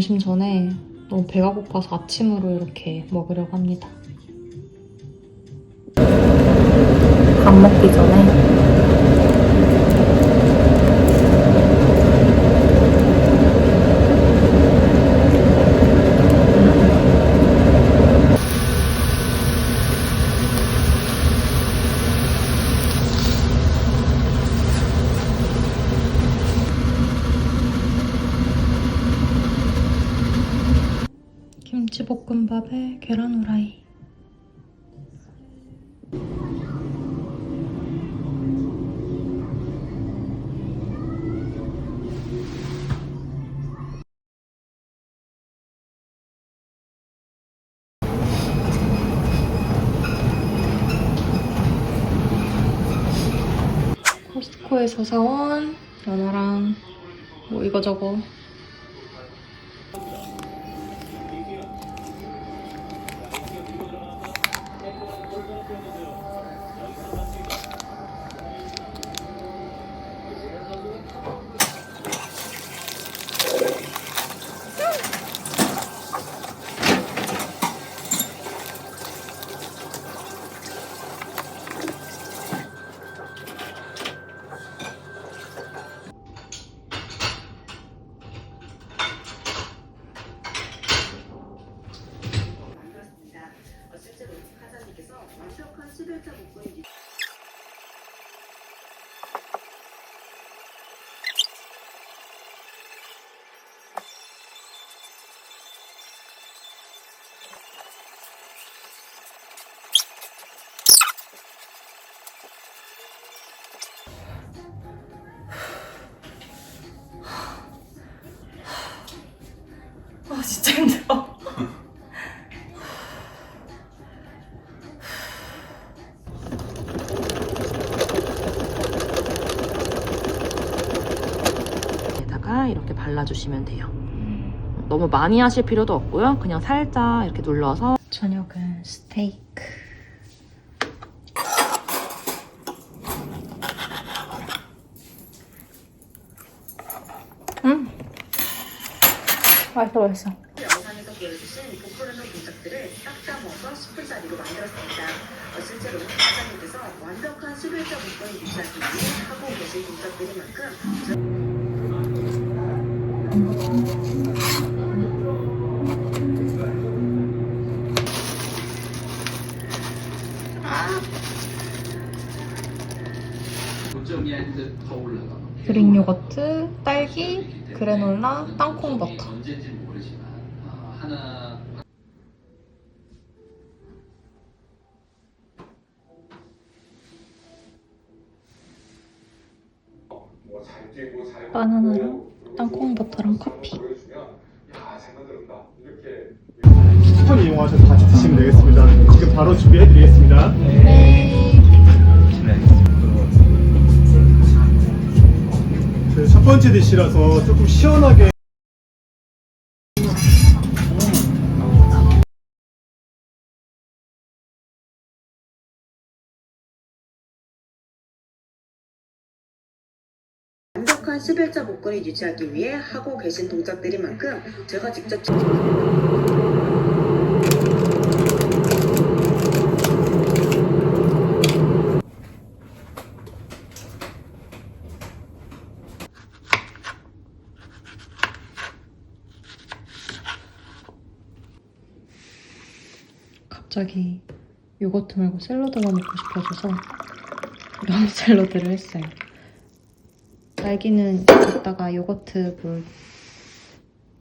점심 전에 너무 배가 고파서 아침으로 이렇게 먹으려고 합니다. 밥 먹기 전에 코스트코에서 사온 연어랑 뭐 이거저거 아 진짜 힘들어. 에다가 이렇게 발라주시면 돼요. 너무 많이 하실 필요도 없고요. 그냥 살짝 이렇게 눌러서 저녁은 스테이크. 음, 맛있어 맛있어. 영상에서 보여주신 동작들을 딱 담아서 10분짜리로 만들었습니다. 어, 실제로 사장님께서 완벽한 11자 복근을 유지하기 위해 하고 계신 동작들인 만큼. 그릭 요거트, 딸기, 그래놀라, 땅콩 버터. 바나나랑 땅콩 버터랑 커피. 쿠폰 이용하셔서 같이 드시면 되겠습니다. 지금 바로 준비해드리겠습니다. 그 첫 번째 디시라서 조금 시원하게. 완벽한 11자 복근을 유지하기 위해 하고 계신 동작들인 만큼 제가 직접 갑자기 요거트 말고 샐러드가 먹고 싶어져서 면 샐러드를 했어요. 딸기는 이따가 요거트 물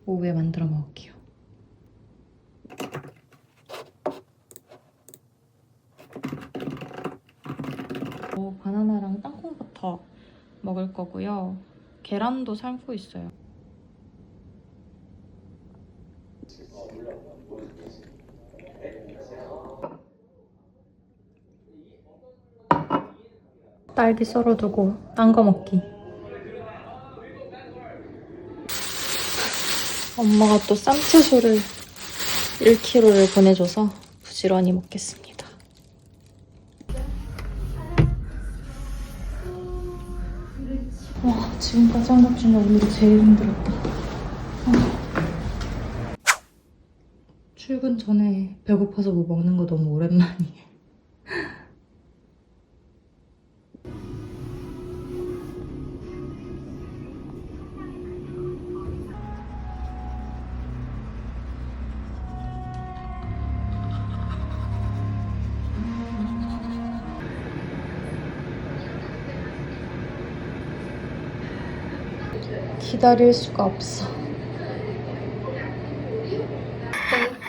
오후에 만들어 먹을게요. 어, 바나나랑 땅콩 버터 먹을 거고요. 계란도 삶고 있어요. 딸기 썰어두고 딴 거 먹기. 엄마가 또 쌈채소를 1kg를 보내줘서 부지런히 먹겠습니다. 와, 지금까지 한 것 중에 오늘이 제일 힘들었다. 아. 출근 전에 배고파서 뭐 먹는 거 너무 오랜만이에요. 기다릴 수가 없어.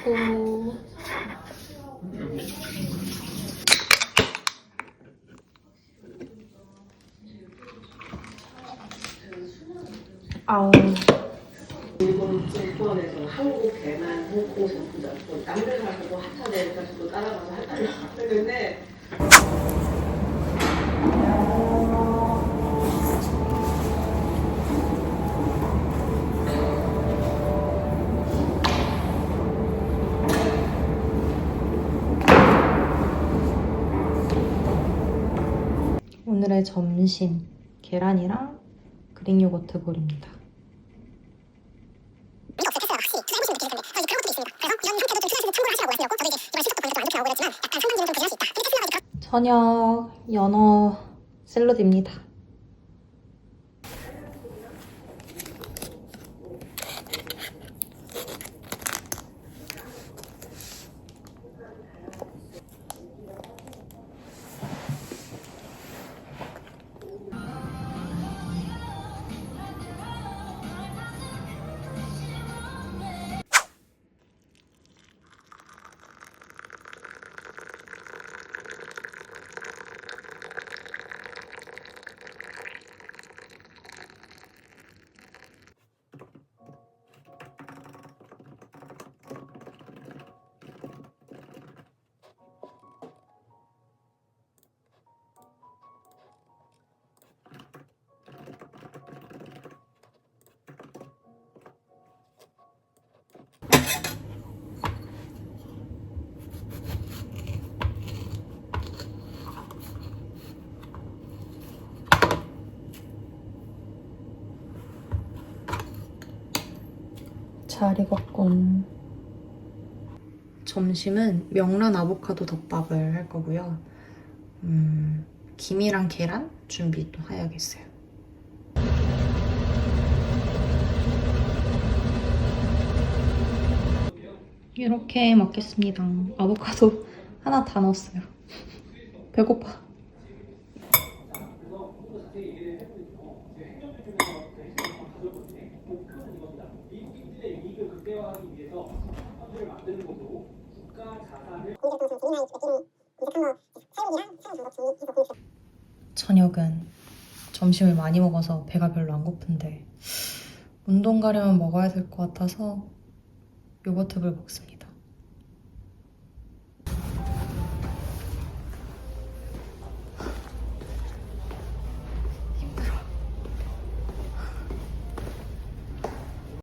땡고. 아우. 일본 정권에서 한국, 대만, 홍콩 제품 잡고 남들 가서도 핫하니까 저도 따라가서 핫하려고 했는데 오늘의 점심 계란이랑 그릭 요거트 볼입니다. 저녁 연어 샐러드입니다. 잘 익었군. 점심은 명란 아보카도 덮밥을 할 거고요. 음, 김이랑 계란 준비 또 해야겠어요. 이렇게 먹겠습니다. 아보카도 하나 다 넣었어요. 배고파. 저녁은 점심을 많이 먹어서 배가 별로 안 고픈데 운동 가려면 먹어야 될 것 같아서 요거트를 먹습니다.